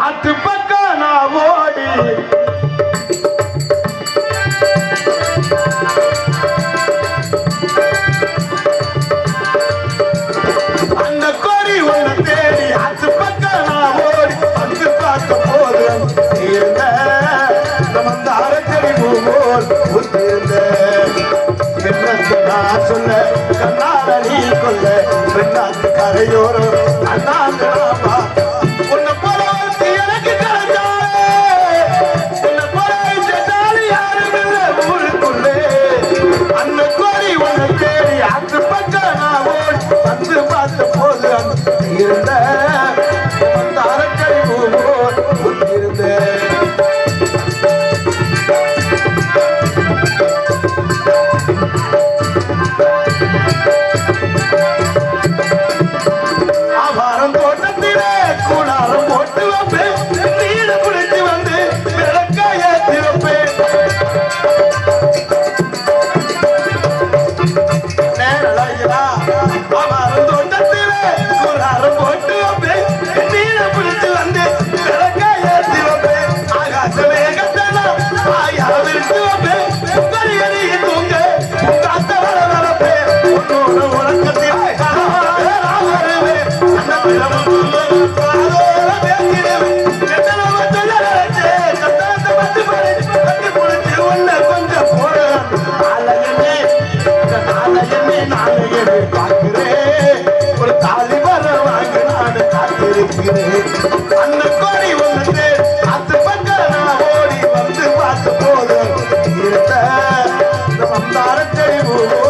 ஆத்து பக்கம் நான் ஓடி. அந்த கோரி ஒண்ணு தேடி ஆத்து பக்கம் நான் ஓடி. வந்து பார்க்க போது இருந்த நம்ம அரசடி போல் புத்திருந்த என்னத்தை நான் சொல்ல கண்ணால நீ கொல்ல பெண்ணாத்து கரையோரம் Oh,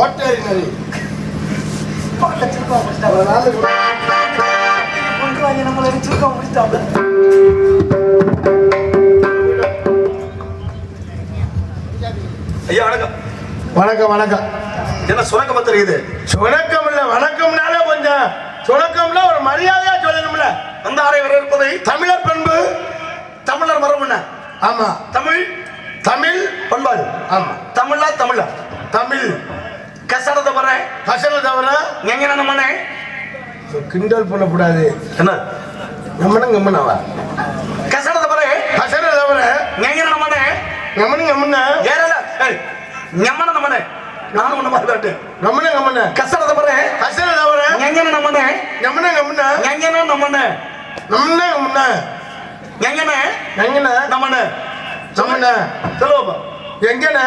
ஓட்டேரி நரி ஒரு நாள் ஐயா வணக்கம். வணக்கம் வணக்கம். என்ன சுரக்க பத்திரிக்குது சுணக்கம் இல்ல வணக்கம்னாலே கொஞ்சம் சுணக்கம்ல ஒரு மரியாதையா சொல்லணும்ல. அந்த அறை வர இருப்பதை தமிழர் பண்பு. தமிழர் மரபு என்ன? ஆமா. தமிழ்? தமிழ் பண்பாடு. ஆமா. தமிழா தமிழா? தமிழ். கசடத்தை வர கசனை தவிர எங்க நம்மனே கிண்டல் பண்ணக்கூடாது என்ன? கம்மன கம்மனவா கசடத்தை வர கசனை தவிர எங்க நம்மனே கம்மன கம்மன? ஏறல. ஏய் ஞம்மன நம்மனே நானும் ஒண்ணு மாதிரி கம்மன கம்மன? கசடத்தை வர கசனை தவிர எங்க நம்மனே கம்மன கம்மன? எங்க நம்மனே கம்மன கம்மன? எங்கனே? எங்கன? நம்மனே கம்மன சொல்லுவோப்பா எங்கன?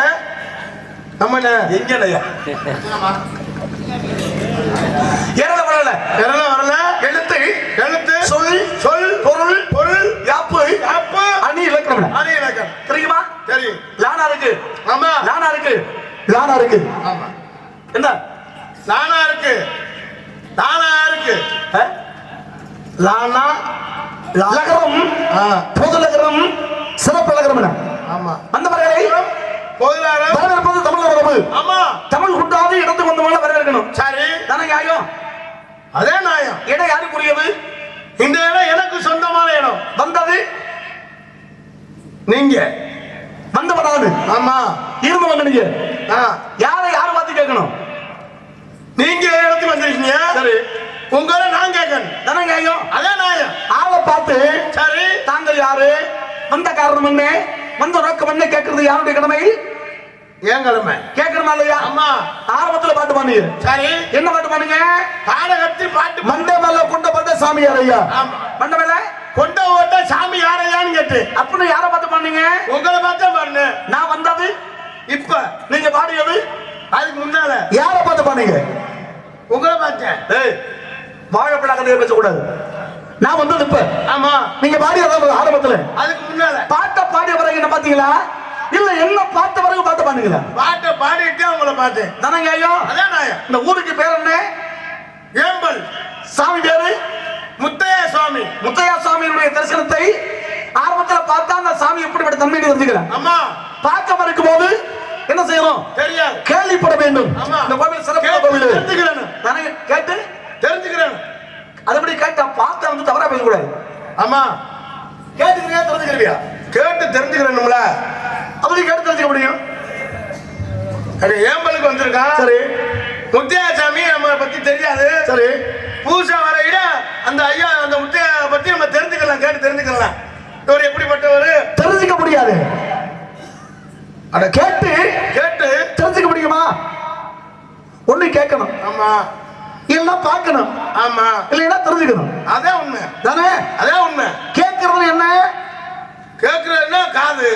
கம்மன எங்கனையா ஏறல வரல. எறல வரல. எழுத்து எழுத்து. சொல் சொல் பொருள் பொருள். யாப்பு அப்ப அணி இலக்கணம். அது இலக்கம் தெரியுமா? தெரியும். லானா இருக்கு. ஆமா. லானா இருக்கு. லானா இருக்கு. ஆமா. என்ன? லானா இருக்கு. லானா இருக்கு? லானா லகரம். பொது லகரம் சிறப்பு லகரம் ஆமா. அந்த வரைகளை பொதுலாளர் வரவேற்பது தமிழ் உறவு ஆமா. தமிழ் குண்டாது இடத்துக்கு வந்தவங்கள வரவேற்கணும். சரி. தானே நியாயம். அதே நியாயம். இடம் யாருக்குரியது? இந்த இடம் எனக்கு சொந்தமான இடம். வந்தது நீங்க. வந்து வராது ஆமா இருந்தவங்க நீங்க யாரை யாரை பார்த்து கேட்கணும்? நீங்க இடத்துக்கு வந்திருக்கீங்க? சரி. உங்களை நான் கேட்கணும். தானே நியாயம். அதே நியாயம். ஆளை பார்த்து சரி. தாங்கள் யாரு? வந்த காரணம் என்ன? வந்த நோக்கம் என்ன கேட்கறது யாருடைய கடமை ஏன் கிழமை கேட்கணுமா இல்லையா? ஆமா ஆரம்பத்துல பாட்டு பாடுங்க சரி. என்ன பாட்டு பாடுங்க பாடகத்தி பாட்டு மண்டை மேல கொண்ட பட்ட சாமியார் ஐயா. மண்டை மேல? கொண்ட ஓட்ட சாமி யாரையான்னு கேட்டு. அப்படின்னு யாரை பார்த்து பாடுங்க உங்களை பார்த்தா பாருங்க நான் வந்தது. இப்ப. நீங்க பாடியது? அதுக்கு முன்னால. யாரை பார்த்து பாடுங்க உங்களை பார்த்தேன். கதையை பேசக்கூடாது. நான் வந்தது இப்ப. ஆமா. நீங்க பாடியது ஆரம்பத்துல. அதுக்கு முன்னால. பாட்ட பாடிய பிறகு என்ன பாத்தீங்களா இல்ல என்ன பார்த்த பிறகு பார்த்து பாடுங்களா பாட்டை பாடிட்டு உங்களை பார்த்தேன். தானங்க ஐயோ. அதான் இந்த ஊருக்கு பேர் என்ன? ஏம்பல். சாமி பேரு? முத்தையா சுவாமி முத்தையா சுவாமியினுடைய தரிசனத்தை ஆரம்பத்துல பார்த்தா அந்த சாமி எப்படிப்பட்ட தன்மை தெரிஞ்சுக்கலாம் அம்மா பார்க்க மறுக்கும் போது என்ன செய்யணும்? தெரியாது. கேள்விப்பட வேண்டும். ஆமா. இந்த கோவில் சிறப்பு கோவில். கேட்டு? தெரிஞ்சுக்கிறேன் அதுபடி கேட்டா பார்த்தா வந்து தவறா பேசக்கூடாது. ஆமா. கேட்டுக்கிறியா தெரிஞ்சுக்கிறியா? கேட்டு தெரிஞ்சுக்கிறேன்ல அப்படி கேட்டு தெரிஞ்சுக்க முடியும். அடி ஏம்பலுக்கு வந்திருக்கான் சரி. முத்தையா சாமி நம்ம பத்தி தெரியாது. சரி. பூசா வரையில அந்த ஐயா அந்த முத்தையா பத்தி நம்ம தெரிஞ்சுக்கலாம் கேட்டு தெரிஞ்சுக்கலாம். இவர் எப்படிப்பட்டவர்? தெரிஞ்சுக்க முடியாது. அட கேட்டு கேட்டு. தெரிஞ்சுக்க முடியுமா? ஒண்ணு கேட்கணும். ஆமா. இல்லைன்னா பார்க்கணும். ஆமா. இல்லைன்னா தெரிஞ்சுக்கணும். அதான் உண்மை. தானே? அதான் உண்மை. கேட்கறது என்ன? கேட்கறதுன்னா காது.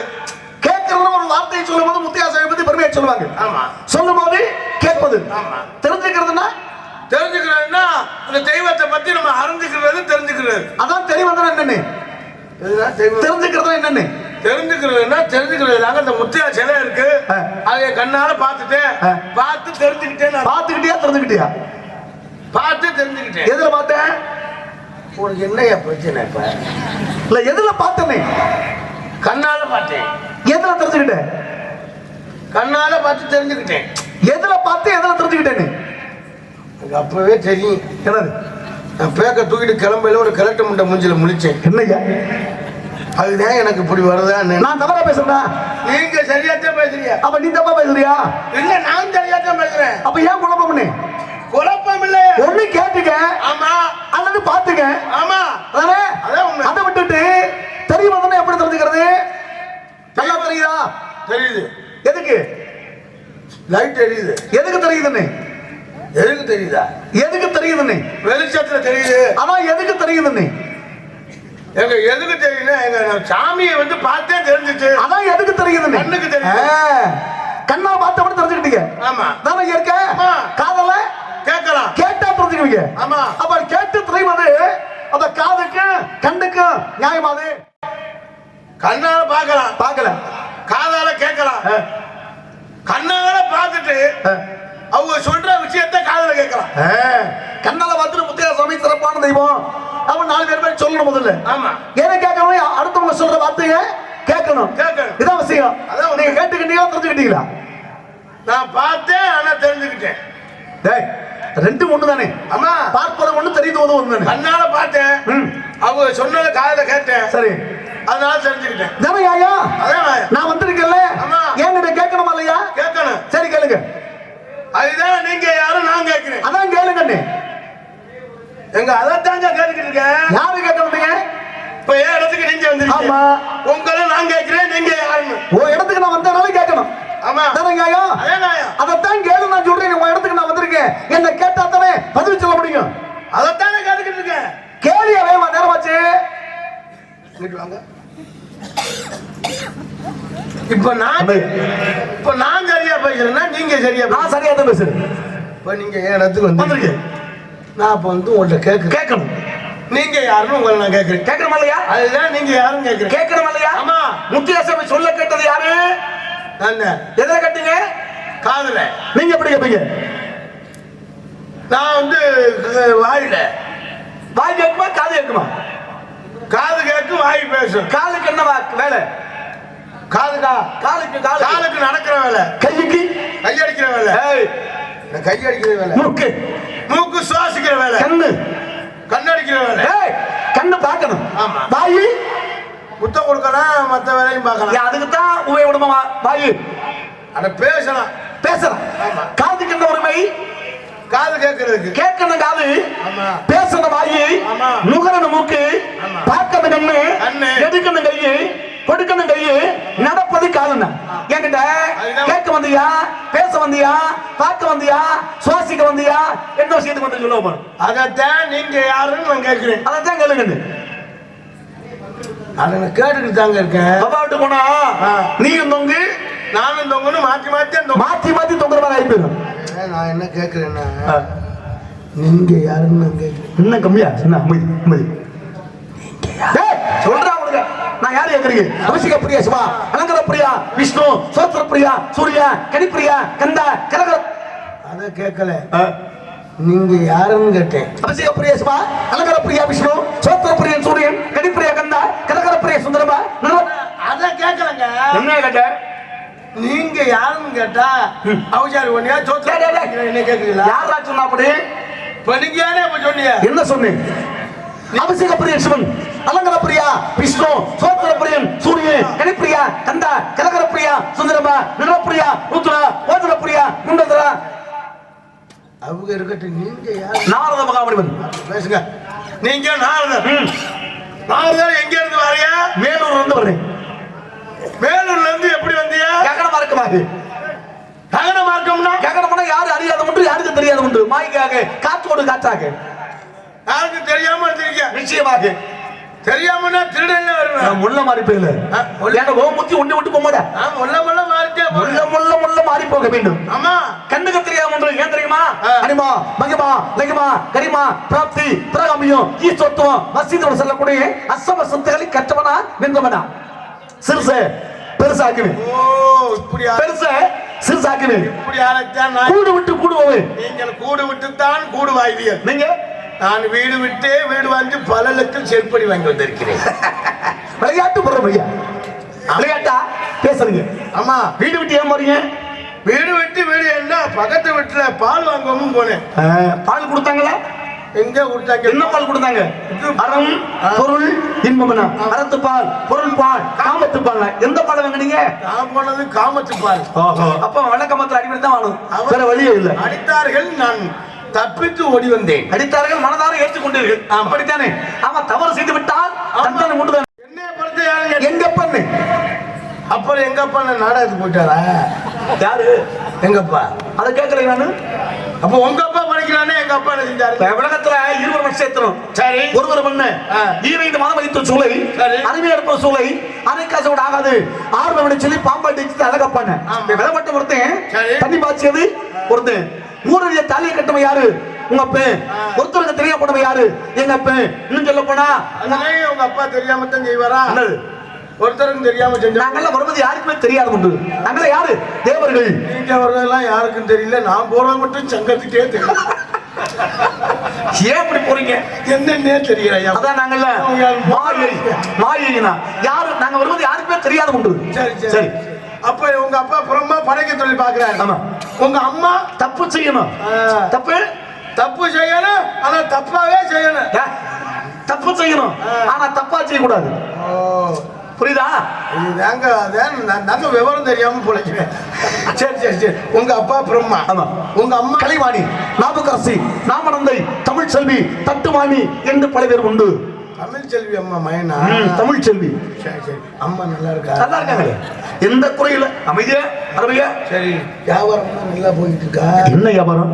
கேட்கறது ஒரு வார்த்தையை சொல்லும்போது முத்தையா சாமி பத்தி பெருமையா சொல்லுவாங்க. ஆமா. சொல்லும் போது கேட்பது. ஆமா. தெரிஞ்சுக்கிறதுனா தெரிஞ்சுக்கிறதுன்னா அந்த தெய்வத்தை பத்தி நம்ம அறிஞ்சுக்கிறது தெரிஞ்சுக்கிறது. அதான் தெளிவந்தனா என்னன்னு? தெரிஞ்சுக்கிறதா என்னன்னு? தெரிஞ்சுக்கிறதுனா தெரிஞ்சுக்கிறது நாங்க அந்த முத்தையா சிலை இருக்கு. அதை கண்ணால பார்த்துட்டேன் ஆ. பார்த்து தெரிஞ்சுக்கிட்டேன் நான். பார்த்துக்கிட்டியா தெரிஞ்சுக்கிட்டியா? பார்த்து தெரிஞ்சுக்கிட்டேன். எதுல பார்த்தேன்? உனக்கு என்னையா பிரச்சனை இப்ப? இல்ல எதுல பார்த்தனே? கண்ணால பார்த்தேன். எதுல தெரிஞ்சுக்கிட்டேன்? கண்ணால பார்த்து தெரிஞ்சுக்கிட்டேன். எதுல பார்த்து எதுல தெரிஞ்சுக்கிட்டேன்னு? எனக்கு அப்பவே தெரியும். என்னது? நான் பேக்க தூக்கிட்டு கிளம்பையில ஒரு கிழட்டு முட்டை மூஞ்சில முழிச்சேன். என்னய்யா? அதுதான் எனக்கு இப்படி வருதா நான் தவறா பேசுறேன் நீங்க சரியாத்தான் பேசுறீங்க. அப்ப நீ தப்பா பேசுறியா? இல்ல நான் சரியாத்தான் பேசுறேன். அப்ப ஏன் குழப்பம் பண்ணு? குழப்பம் இல்ல ஒண்ணு கேட்டுக்க. ஆமா. அல்லது பாத்துக்க ஆமா. அதானே. அதை விட்டுட்டு தெரியும் எப்படி தெரிஞ்சுக்கிறது? நல்லா தெரியுதா. தெரியுது? எதுக்கு? லைட் எரியுது எதுக்கு தெரியுதுன்னு? எதுக்கு தெரியுதா? எதுக்கு தெரியுதுன்னு? வெளிச்சத்துல தெரியுது. அதான் எதுக்கு தெரியுதுன்னு? எங்க எதுக்கு தெரியுதுன்னா எங்க சாமியை வந்து பார்த்தே தெரிஞ்சுச்சு. அதான் எதுக்கு தெரியுதுன்னு? கண்ணுக்கு தெரியுது. ஆ, கண்ணா பார்த்தபடி தெரிஞ்சுக்கிட்டீங்க? ஆமா. தானே ஆமா. காதல? கேட்கலாம். கேட்டா தெரிஞ்சுக்குவீங்க ஆமா. அப்ப கேட்டு தெரியுவது அந்த காதுக்கு கண்ணுக்கு நியாயமா அது? கண்ணால பார்க்கலாம். பார்க்கல. காதால கேட்கலாம். கண்ணால பார்த்துட்டு. அவங்க சொல்ற விஷயத்த காதால கேட்கலாம். கண்ணால பார்த்துட்டு முத்தையா சுவாமி சிறப்பான தெய்வம். அவன் நாலு பேர் பேர் சொல்லணும் முதல்ல. ஆமா. ஏன்னா கேட்கணும்? அடுத்தவங்க சொல்ற வார்த்தைய கேட்கணும். கேட்கணும். இதான் விஷயம். அதான். நீங்க கேட்டுக்கிட்டீங்களா தெரிஞ்சுக்கிட்டீங்களா? நான் பார்த்தேன் ஆனா தெரிஞ்சுக்கிட்டேன். டேய் ரெண்டும் ஒண்ணு தானே ஆமா பார்ப்பது ஒண்ணு தெரியுது ஒண்ணு கண்ணால பார்த்தேன் அவங்க சொன்னதை காதுல கேட்டேன். சரி. அதனால தெரிஞ்சுக்கிட்டேன். தானே ஐயா நான் வந்திருக்கேன்ல. ஆமா. என்கிட்ட கேட்கணுமா இல்லையா? கேட்கணும். சரி கேளுங்க. அதுதான் நீங்க யாரும் நான் கேட்கிறேன். அதான் கேளுங்கண்ணே எங்க அதைத்தாங்க கேட்டுக்கிட்டு இருக்கேன். யாரு கேட்கணுங்க இப்ப என் இடத்துக்கு நீங்க வந்திருக்கீங்க. உங்களை நான் கேட்கிறேன் நீங்க யாருன்னு. உன் இடத்துக்கு நான் வந்தனால கேட்கணும் ஆமா. தானே ஐயா அதே நாயா அதைத்தான் கேளு நான் சொல்றேன். உன் இடத்துக்கு நான் வந்திருக்கேன். என்ன கேட்டா தானே பதில் சொல்ல முடியும். அதைத்தானே கேட்டுக்கிட்டு இருக்கேன். கேளியா வேமா நேரமாச்சு வாங்க. இப்ப நான் இப்ப நான் சரியா பேசுறேன்னா நீங்க சரியா. நான் சரியா தான் பேசுறேன். இப்ப நீங்க என் இடத்துக்கு வந்து நான் இப்ப வந்து உங்கள்ட்ட கேட்கிறேன். கேட்கணும். நீங்க யாருன்னு உங்களை நான் கேட்கிறேன். கேட்கணுமா இல்லையா? அதுதான் நீங்க யாரும் கேட்கிறேன். கேட்கணுமா இல்லையா? ஆமா. முத்தியாசமை சொல்ல கேட்டது யாரு. எதுல கேட்டீங்க? காதுல. நீங்க எப்படி கேட்பீங்க நான் வந்து வாயில. வாய் கேட்குமா? காது கேட்குமா? காது கேட்கும் வாய் பேசும். காலுக்கு என்ன வா- வேலை? காதுடா காலுக்கு காலு காலுக்கு நடக்கிற வேலை. கைக்கு? கையடிக்கிற வேலை. கையடிக்கிற வேலை. மூக்கு. மூக்கு சுவாசிக்கிற வேலை. கண்ணு. கண்ணடிக்கிற வேலை. கண்ணு பார்க்கணும். ஆமா. வாயு முத்தம் கொடுக்கலாம் மத்த வேலையும் பார்க்கலாம். அதுக்கு தான் உபயோகமா வாயு. அட பேசலாம். பேசலாம். காதுக்கு என்ன உரிமை. காது கேட்கறதுக்கு. கேட்கணும் காது. பேசணும் வாயு. நுகரணும் மூக்கு. பார்க்கணும் கண்ணு. எடுக்கணும் கையு. கொடுக்கணும் கையு. நடப்பது காதுன்னா என்கிட்ட. கேட்க வந்தியா? பேச வந்தியா? பார்க்க வந்தியா? சுவாசிக்க வந்தியா? என்ன விஷயத்துக்கு வந்து சொல்லுவோம் அதைத்தான் நீங்க யாருன்னு நான் கேட்கிறேன். அதான் கேளுங்க அதை நான் கேட்டுக்கிட்டு தாங்க இருக்கேன். பாபா விட்டு போனா. நீயும் தொங்கு? நானும் மாத்தி மாத்தி அந்த மாத்தி மாத்தி தொங்குற மாதிரி ஆயிப்போயிடும் நான் என்ன கேட்கிறேன்னா நீங்க யாருன்னு நான் கேட்கிறேன் இன்னும் கம்மியா? என்ன அமைதி அமைதி. சொல்றா அவனுங்க நான் யாரு கேக்குறீங்க அபிஷேக பிரியா சிவா அலங்கர பிரியா விஷ்ணு சோத்திர பிரியா சூர்யா கனிப்பிரியா கந்தா கனகர அதை கேட்கல நீங்க யாருன்னு கேட்டேன். அபிஷேக பிரியா சிவா அலங்கர பிரியா விஷ்ணு சோத்திர பிரியன் சூரியன் கனிப்பிரியா கந்தா கனகர பிரியா சுந்தரமா நர- அதை கேட்கலங்க என்ன கேட்ட? நீங்க யாருன்னு கேட்டா அவசாரி டேய். என்ன கேக்குறீங்களா யாரா சொன்னா அப்படி? யாரே இப்ப சொன்னீங்க என்ன சொன்னேன்? அபிஷேக பிரியன் சிவன் அலங்கர பிரியா விஷ்ணு சோத்திர பிரியன் சூரியன் கனிப்பிரியா கந்தா கனகர பிரியா சுந்தரமா நிலப்பிரியா ருத்ரா ஓதர பிரியா குண்டதரா. அவங்க இருக்கட்டும் நீங்க யாரு? நாரத மகாமணிவன் பேசுங்க. நீங்க நாரதர். ம். நாரதர் எங்க இருந்து வரீங்க வேலூர்ல இருந்து வர்றேன். வேலூர்ல இருந்து எப்படி வந்தீங்க? ககன மார்க்கமாக ககன மார்க்கம்னா? ககனம்னா யாரு அறியாத உண்டு யாருக்கு தெரியாத உண்டு மாய்க்காக காற்றோடு காற்றாக. யாருக்கு தெரியாம வந்திருக்கீங்க? நிச்சயமாக. தெரியாமன்னா திருடன்ல வருவேன். நான் முள்ள மாறி போயில ஏன்னா ஓமுத்தி ஒண்ணு விட்டு போக மாட்டேன் நான் முள்ள முள்ள மாறிட்டே முள்ள முள்ள முள்ள மாறி போக வேண்டும். ஆமா. கண்ணுக்கு தெரியாம ஒன்று ஏன் தெரியுமா. அனிமா மகிமா லகிமா கரிமா பிராப்தி பிரகாமியம் ஈஸ்வத்துவம் மசீதோடு சொல்லக்கூடிய அசம சொத்துக்களை கற்றவனா வென்றவனா. சிறுசு பெருசாக்குவேன். ஓ பெருசு சிறுசாக்குவேன். இப்படி ஆரத்தான் நான் கூடு விட்டு கூடுவோம் நீங்கள் கூடு விட்டுத்தான் கூடு வாய்வீர் நீங்க நான் வீடு விட்டே வீடு வந்து பல லட்சம் செருப்படி வாங்கி வந்திருக்கிறேன். விளையாட்டு போடுற ஐயா விளையாட்டா? பேசுறீங்க. ஆமா. வீடு விட்டு ஏன் போறீங்க? வீடு விட்டு வீடு என்ன பக்கத்து வீட்டுல பால் வாங்கவும் போனேன். பால் கொடுத்தாங்களா? எங்க விட்டாங்க என்ன பால் கொடுத்தாங்க? அறம் பொருள் இன்பம்னா அறத்து பால் பொருள் பால் காமத்து பால். எந்த பால் வாங்குனீங்க? நான் போனது காமத்து பால். அப்ப வழக்கமத்துல அடிப்படை தான் வாங்கணும். வேற வழியே இல்ல. அடித்தார்கள் நான் தப்பித்து ஓடி வந்தேன். அடித்தார்கள் மனதார ஏற்றுக்கொண்டீர்கள் அப்படித்தானே? ஆமா தவறு செய்து விட்டால் தண்டனை உண்டுதான் என்னைய பொறுத்த யாருங்க? எங்க பண்ணு அப்புறம் எங்க நான் நாடகத்துக்கு போயிட்டாரா? யாரு? எங்கப்பா அதை கேட்கல நானு. அப்ப உங்க அப்பா படிக்கிறானே எங்க அப்பா என்ன செஞ்சாரு? உலகத்துல இருவர் நட்சத்திரம் சரி. ஒருவர் மண்ணு ஆ. ஈரைந்து மாதம் அளித்த சூளை. சரி. அருமையா இருப்ப சூளை. அரை காசோட ஆகாது. மணி சொல்லி பாம்பாட்டி அழகப்பான ஆமா. விளம்பட்ட ஒருத்தன். தண்ணி பாய்ச்சியது ஒருத்தன் ஊரடிய தாலியை கட்டவன் யாரு? உங்க அப்பன் ஒருத்தருக்கு தெரிய போனவன் யாரு? எங்க அப்பன் இன்னும் சொல்ல போனா உங்க அப்பா தெரியாம தான் செய்வாரா? என்னது? ஒருத்தருக்கும் தெரியாம செஞ்சா நாங்கெல்லாம் வருவது யாருக்குமே தெரியாது உண்டு. நாங்கெல்லாம் யாரு? தேவர்கள். நீங்க வர்றதெல்லாம் யாருக்கும் தெரியல. நான் போறது மட்டும் சங்கத்துக்கே தெரியும். ஏன் இப்படி போறீங்க? என்னன்னே தெரியல ஐயா. அதான் நாங்கல்ல மாயை. மாயைனா யாரு? நாங்க வருவது யாருக்குமே தெரியாது உண்டு. சரி சரி. சரி. அப்ப உங்க அப்பா புறமா படைக்க தொழில் பாக்குறாரு ஆமா. உங்க அம்மா தப்பு செய்யணும். தப்பு? தப்பு செய்யணும் ஆனா தப்பாவே செய்யணும். தப்பு செய்யணும். ஆனா தப்பா செய்யக்கூடாது. புரியுதா? இதுதாங்க நாங்க விவரம் தெரியாம பிழைக்கிறேன். சரி சரி சரி. உங்க அப்பா பிரம்மா. ஆமா. உங்க அம்மா கலைவாணி நாமக்கரசி நாமநந்தை தமிழ் செல்வி தட்டுமானி என்று பல பேர் உண்டு. தமிழ் செல்வி அம்மா மயனா? தமிழ் செல்வி. சரி சரி. அம்மா நல்லா இருக்கா? நல்லா இருக்காங்க. எந்த குறையில? அமைதியா அருமையா? சரி வியாபாரம் நல்லா போயிட்டு இருக்கா என்ன வியாபாரம்?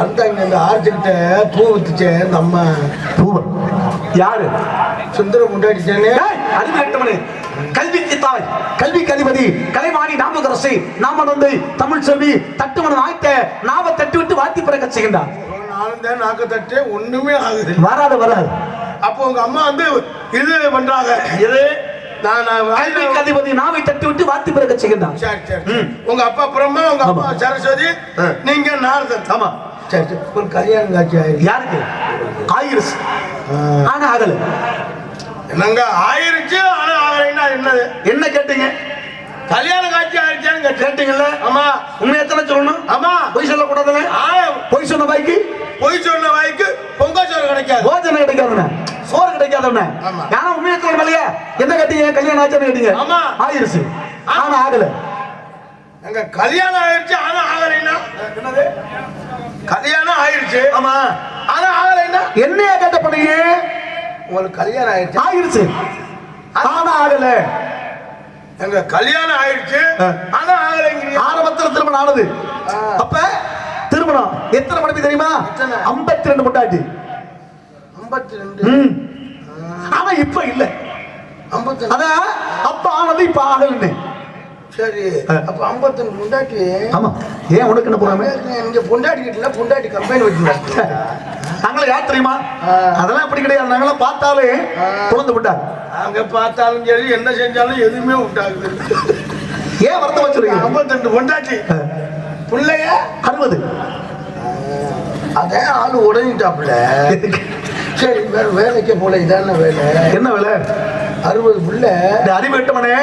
அந்த இங்க இந்த ஆர்ச்சிக்கிட்ட பூ வித்துச்சே இந்த அம்மா. பூவன். யாரு? சுந்தரம் கொண்டாடிச்சேனே அறிவு கெட்டவனே. கல்விக்கு தாய் கல்விக்கு அதிபதி கலைவாணி நாமகரசி நாமநந்தை தமிழ் செல்வி தட்டுமன் ஆய்த்த நாம தட்டி விட்டு வாத்தி பிறக்க செய்கின்றார். நானும் தான் நாக்க தட்டே ஒண்ணுமே ஆகுது. வராது வராது. அப்போ உங்க அம்மா வந்து இது பண்றாங்க. வாயில- அதிபதி நாவை தட்டி விட்டு வாத்தி பிறக்க செய்கின்றார் சரி சரி. உங்க அப்பா பிரம்மா உங்க அம்மா. சரஸ்வதி. நீங்க நாரதன். ஆமா. சரி சரி. ஒரு கல்யாணம் காட்சி யாருக்கு? ஆயிரஸ் ஆ. ஆனா ஆகல. என்னங்க ஆயிருச்சு ஆனா ஆகலைன்னா என்னது? என்ன கேட்டீங்க? கல்யாண காட்சி ஆயிருச்சான்னு கேட்டேன். கேட்டீங்கல்ல? ஆமா. உண்மை எத்தனை சொல்லணும்? ஆமா. பொய் சொல்லக்கூடாதுல்ல ஆய பொய் சொன்ன பாய்க்கு பொய் சொன்ன வாய்க்கு பொங்கல் சோறு கிடைக்காது. போஜனை கிடைக்காதுண்ணே. சோறு கிடைக்காதுண்ணே. ஏன்னா உண்மையை சொல்ல இல்லையா என்ன கேட்டீங்க? கல்யாணம் ஆச்சுன்னு கேட்டீங்க. ஆமா. ஆயிருச்சு. ஆனா ஆகல. எங்க கல்யாணம் ஆயிருச்சு ஆனா ஆகலைன்னா? என்னது? கல்யாணம் ஆயிருச்சு. ஆமா. ஆனா ஆகலைன்னா? என்னையா கேட்ட பண்ணீங்க உங்களுக்கு கல்யாணம் ஆயிருச்சு? ஆயிருச்சு. ஆனா ஆகல. எங்க கல்யாணம் ஆயிருச்சு ஆ. ஆனா ஆரம்பத்துல திருமணம் ஆனது. அப்ப திருமணம் எத்தனை மணிக்கு தெரியுமா? ஐம்பத்தி ரெண்டு முட்டாட்டி ஐம்பத்தி ரெண்டு. ஆனா இப்ப இல்ல. அதான் அப்ப ஆனது இப்ப ஆகலன்னு. சரி. அப்ப ஐம்பத்தஞ்சு பொண்டாட்டி ஆமா. ஏன் உனக்கு என்ன போறாம? இங்க பொண்டாட்டி கிட்ட பொண்டாட்டி கம்பெனி வச்சுருந்தாங்க நாங்கள யார் தெரியுமா. அதெல்லாம் அப்படி கிடையாது. நாங்களாம் பார்த்தாலே. குழந்தை விட்டாங்க. அங்க பார்த்தாலும் சரி என்ன செஞ்சாலும் எதுவுமே விட்டாங்க ஏன் வருத்தம் வச்சிருக்கீங்க ஐம்பத்தெண்டு பொண்டாட்டி. பிள்ளைய? அறுபது. அதான் ஆளு உடஞ்சிட்டாப்புல. சரி வேற வேலைக்கு போல இதான வேலை. என்ன வேலை? அறுபது புள்ள. இந்த அறிவெட்டவனே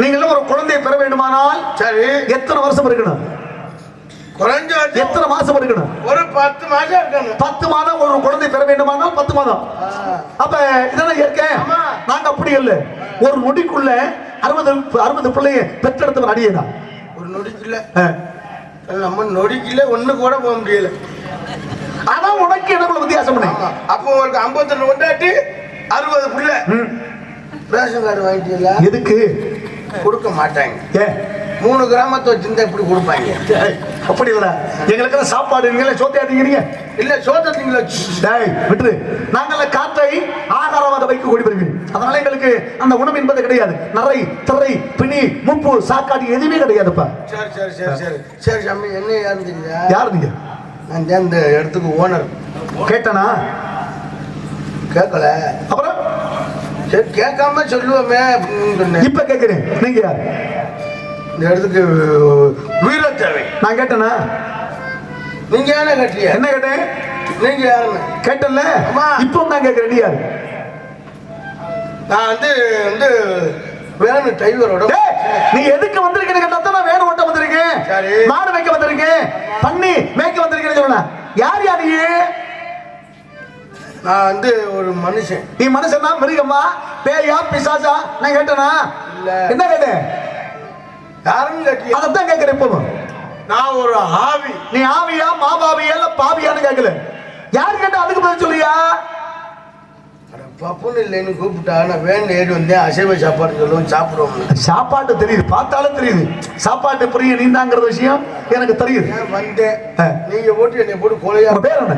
நீங்களும் ஒரு குழந்தையை பெற வேண்டுமானால் சரி. எத்தனை வருஷம் இருக்கணும்? எத்தனை மாசம் இருக்கணும்? ஒரு பத்து மாசம் இருக்கணும். பத்து மாதம் ஒரு குழந்தை பெற வேண்டுமானால் பத்து மாதம். அப்ப இதெல்லாம் இயற்கை. நாங்க அப்படி இல்ல. ஒரு நொடிக்குள்ள அறுபது அறுபது பிள்ளைய பெற்றெடுத்தவன் அடியதான். ஒரு நொடிக்குள்ள? நம்ம நொடிக்குள்ள ஒண்ணு கூட போக முடியல. அதான் உனக்கு எனக்குள்ள வித்தியாசம் அப்போ ஒரு ஐம்பத்தெண்டு கொண்டாட்டி அறுபது புள்ள. ரேஷன் கார்டு வாங்கிட்டீங்களா? எதுக்கு? கொடுக்க மாட்டாங்க. ஏ மூணு கிராமத்தை வச்சிருந்தா எப்படி கொடுப்பாங்க. அப்படி இல்ல எங்களுக்கு சாப்பாடு நீங்களே சோத்தியாதீங்க இல்ல சோத்தத்தீங்களா டேய் விட்டுரு நாங்கள காற்றை ஆகாரமாக வைக்க கூடியவர்கள் அதனால எங்களுக்கு அந்த உணவு என்பது கிடையாது. நரை திரை பிணி முப்பு சாக்காடு எதுவுமே கிடையாதுப்பா. சரி சரி சரி சரி. சரி சாமி என்ன யாருந்தீங்க? யார் நீங்க? நான் தான் இந்த இடத்துக்கு ஓனர் கேட்டனா? கேட்கல அப்புறம்? சரி கேட்காம சொல்லுவோமே இப்ப கேக்குறேன். நீங்க யார்? இந்த இடத்துக்கு வீரத்தேவை நான் கேட்டனா? நீங்க என்ன கட்டிய என்ன கேட்டேன் நீங்க யாருன்னு? கேட்டல. இப்போ நான் கேக்குறேன் நீ யாரு? நான் வந்து வந்து வேணு டிரைவரோட நீ எதுக்கு வந்திருக்கேன்னு கேட்டா நான் வேணும் ஓட்ட வந்திருக்கேன். மாடு மேய்க்க வந்திருக்கேன். பண்ணி மேய்க்க வந்திருக்கேன்னு சொன்ன. யார் யார் நீ? நான் வந்து ஒரு மனுஷன். நீ மனுஷனா மிருகமா? பேயா பிசாசா? நான் கேட்டனா. என்ன கேட்டேன் யாருன்னு கட்டிய அதைத்தான் கேட்கிறேன் இப்போ நான் ஒரு ஆவி. நீ ஆவியா மாபாவியா இல்ல பாவியான்னு கேட்கல. யாரு கேட்டா அதுக்கு பதில் சொல்லியா பப்புன்னு இல்லைன்னு கூப்பிட்டா நான் வேன் ஏறி வந்தேன் அசைவ சாப்பாடு சொல்லுவோம் சாப்பிடுவோம் சாப்பாட்டு தெரியுது பார்த்தாலும் தெரியுது. சாப்பாட்டு பிரிய நீந்தாங்கிற விஷயம் எனக்கு தெரியுது. வந்தேன். நீங்க போட்டு என்னை போட்டு கொலையா பேர் என்ன?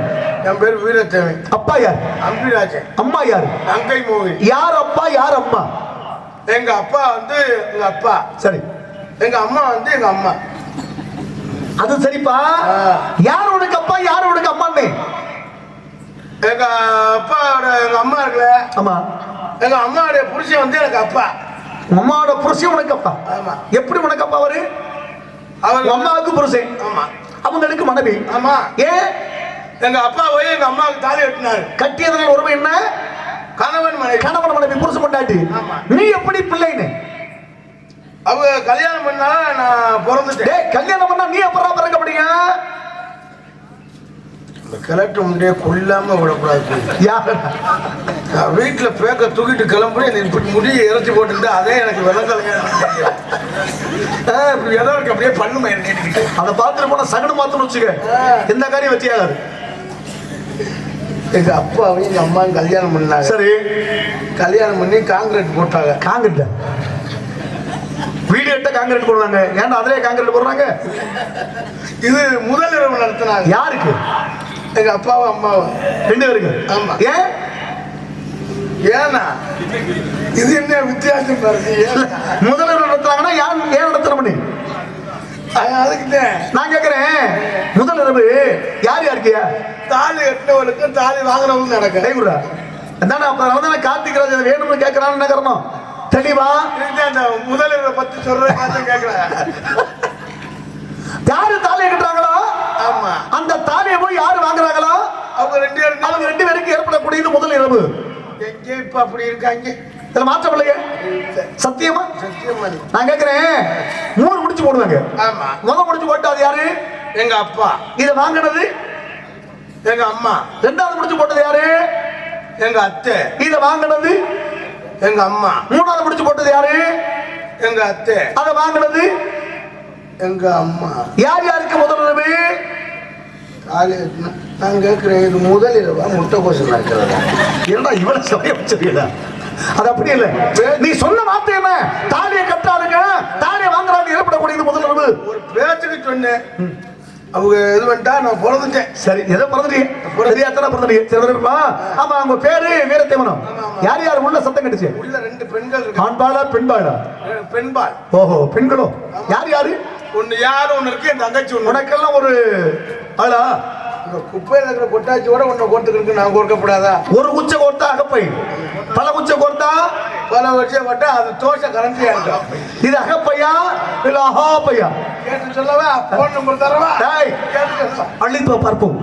என் பேர் வீரத்தேவை அப்பா யார்? அம்பிராஜன். அம்மா யாரு? அங்கை மோகி யார் அப்பா யார் அம்மா? எங்க அப்பா வந்து எங்க அப்பா. சரி. எங்க அம்மா வந்து எங்க அம்மா. அது சரிப்பா. யார் உனக்கு அப்பா யார் உனக்கு அம்மான்னு? எங்க அப்பாவோட எங்க அம்மா இருக்குல்ல. ஆமா. எங்க அம்மாவுடைய புருஷன் வந்து எனக்கு அப்பா. அம்மாவோட புருஷன் உனக்கு அப்பா. ஆமா. எப்படி உனக்கு அப்பா அவரு? அவர் உங்க அம்மாவுக்கு புருஷன். ஆமா. அவங்களுக்கு மனைவி. ஆமா. ஏன்? எங்க அப்பா போய் எங்க அம்மாவுக்கு தாலி கட்டினாரு. கட்டியதனால் உறவு என்ன? கணவன் மனைவி. கணவன் மனைவி புருஷன் கொண்டாட்டி. நீ எப்படி பிள்ளைன்னு? அவங்க கல்யாணம் பண்ணால நான் பிறந்துட்டேன். கல்யாணம் பண்ணா நீ அப்புறம் பிறக்க முடியும் இந்த கிழட்டு முன்னே கொல்லாம விடக்கூடாது யார்? நான் வீட்டுல பேக்க தூக்கிட்டு கிளம்புறேன் எனக்கு இப்படி முடியை இறச்சி போட்டுருந்தா அதே எனக்கு விளக்கலைங்க இப்படி ஏதோ இருக்கு அப்படியே பண்ணுமா என்ன அதை பார்த்துட்டு போனா சகடு மாத்தணும் வச்சுக்க. எந்த காரியம் வச்சியாகாது. எங்க அப்பாவையும் எங்க அம்மாவும் கல்யாணம் பண்ணாங்க. சரி. கல்யாணம் பண்ணி காங்கிரீட் போட்டாங்க. காங்கிரீட் வீடு கட்ட காங்கிரீட் போடுவாங்க. ஏன்டா அதிலே காங்கிரீட் போடுறாங்க? இது முதல் இரவு நடத்தினாங்க. யாருக்கு? எங்க அப்பாவும் அம்மாவும். ரெண்டு பேருக்கு. ஆமா. ஏன்? ஏன்னா இது என்ன வித்தியாசம்? முதல்வர் நடத்துறாங்கன்னா யார் ஏன் நடத்தணும் பண்ணி அது அதுக்குதான் நான் கேக்குறேன். முதல் இரவு யார் யாருக்கியா தாலி கட்டினவளுக்கும் தாலி வாங்குறவங்களும் நடக்கும். கை கொடுறா அதானே அப்ப வந்து கார்த்திக் ராஜன் வேணும்னு கேட்கறான்னு என்ன தெளிவா அந்த முதல் இரவை பத்தி சொல்றதை பார்த்து கேட்கிறேன். யாரு தாலியை கட்டுறாங்களோ? ஆமா. அந்த தாலியை போய் யாரு வாங்குறாங்களோ? அவங்க ரெண்டு பேரும். அவங்க ரெண்டு பேருக்கு ஏற்படக்கூடியது முதல் இரவு. எங்கே இப்ப அப்படி இருக்காங்க? இதுல மாற்றம் இல்லையே? இல்ல. சத்தியமா சத்தியமா. நான் கேக்குறேன் மூணு முடிச்சு போடுவாங்க. ஆமா. முத முடிச்சு போட்டது யாரு? எங்க அப்பா. இதை வாங்கினது? எங்க அம்மா. ரெண்டாவது முடிச்சு போட்டது யாரு? எங்க அத்தை. இதை வாங்கினது? எங்க அம்மா. மூணாவது முடிச்சு போட்டது யாரு? எங்க அத்தை. அதை வாங்கினது? எங்க அம்மா. யார் யாருக்கு முதல் இரவு தாலி நான் கேட்கிறேன் இது முதல் இரவா? முட்டை கோசம் நடக்கிறதா ஏன்டா இவனை சொல்ல வச்சிருக்கா அது அப்படி இல்ல. நீ சொன்ன வார்த்தை என்ன? தாலியை கட்டாளுங்க தாலியை வாங்குறாங்க ஏற்படக்கூடியது முதல் இரவு. ஒரு பேச்சுக்கு சொன்னேன். அவங்க இது பண்ணிட்டா நான் பிறந்துட்டேன் சரி ஏதோ பிறந்துட்டீங்க தெரியாதன பிறந்துட்டீங்க சரி வரப்பா ஆமா உங்க பேரு வீரத்தேவனம். யார் யார்? உள்ள சத்தம் கட்டுச்சு. உள்ள ரெண்டு பெண்கள் ஆண்பாளா பெண்பாளா பெண்பால்? ஓஹோ பெண்களும் யார் யாரு? ஒண்ணு யாரு ஒண்ணு இருக்கு என் தங்கச்சி உனக்கெல்லாம் ஒரு ஆளா? இந்த குப்பையில இருக்கிற கொட்டாச்சியோட ஒண்ணு கோர்த்துக்கிட்டு நான் கோர்க்கப்படாதா? ஒரு குச்சை கோர்த்தா அகப்பை பல குச்சை கோர்த்தா? பல வருஷம் பட்டா அது தோசை கரண்டியா இருக்கும் இது அகப்பையா இல்ல அகாப்பையா கேட்டு சொல்லவா? போன் நம்பர் தரவா? கேட்டு அள்ளித்து பார்ப்போம்